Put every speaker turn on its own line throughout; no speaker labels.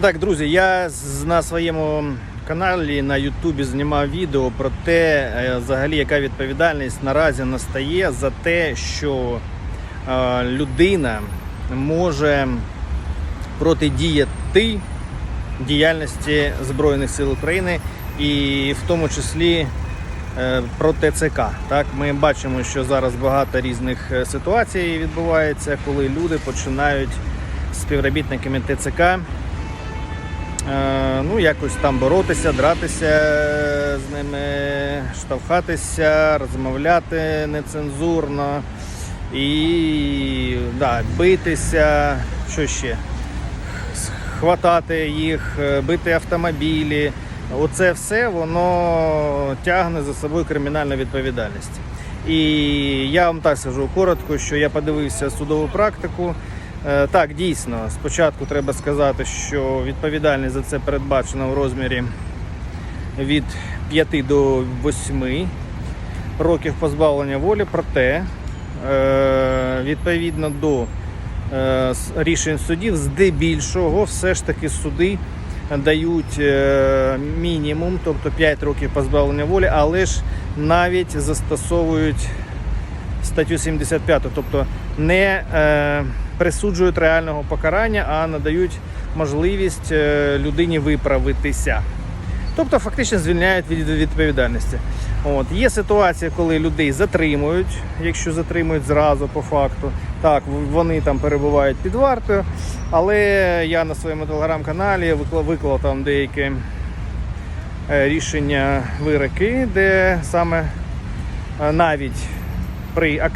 Так, друзі, я на своєму каналі на Ютубі знімав відео про те, е, взагалі, яка відповідальність наразі настає за те, що е, людина може протидіяти діяльності Збройних сил України і в тому числі е, про ТЦК. Так, ми бачимо, що зараз багато різних ситуацій відбувається, коли люди починають співробітниками ТЦК ну, якось там боротися, дратися з ними, штовхатися, розмовляти нецензурно і да, битися, що ще? Хватати їх, е, бити автомобілі. Оце все воно тягне за собою кримінальну відповідальність. І я вам так скажу коротко, що я подивився судову практику. Е, Так, дійсно, спочатку треба сказати, що відповідальність за це передбачена в розмірі від 5 до 8 років позбавлення волі, проте е, відповідно до е, рішень судів, здебільшого, все ж таки суди дають мінімум, тобто 5 років позбавлення волі, але ж навіть застосовують статтю 75, тобто не присуджують реального покарання, а надають можливість е, людині виправитися. Тобто фактично звільняють від відповідальності. От. Є ситуація, коли людей затримують, якщо затримують зразу по факту. Так, вони там перебувають під вартою, але я на своєму телеграм-каналі виклав, виклав там деякі е, рішення вироки, де саме е, навіть при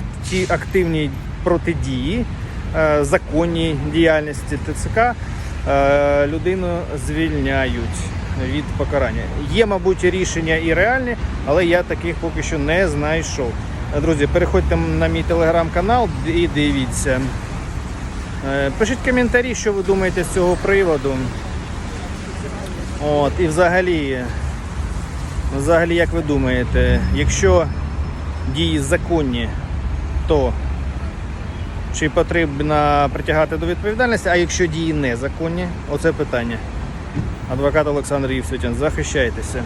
активній протидії законній діяльності ТЦК е, людину звільняють від покарання. Є, мабуть, рішення і реальні, але я таких поки що не знайшов. Е, Друзі, переходьте на мій телеграм-канал і дивіться. Е, Пишіть коментарі, що ви думаєте з цього приводу. От, і взагалі, взагалі, як ви думаєте, якщо дії законні, то чи потрібно притягати до відповідальності, а якщо дії незаконні, оце питання. Адвокат Олександр Євсютін, захищайтеся.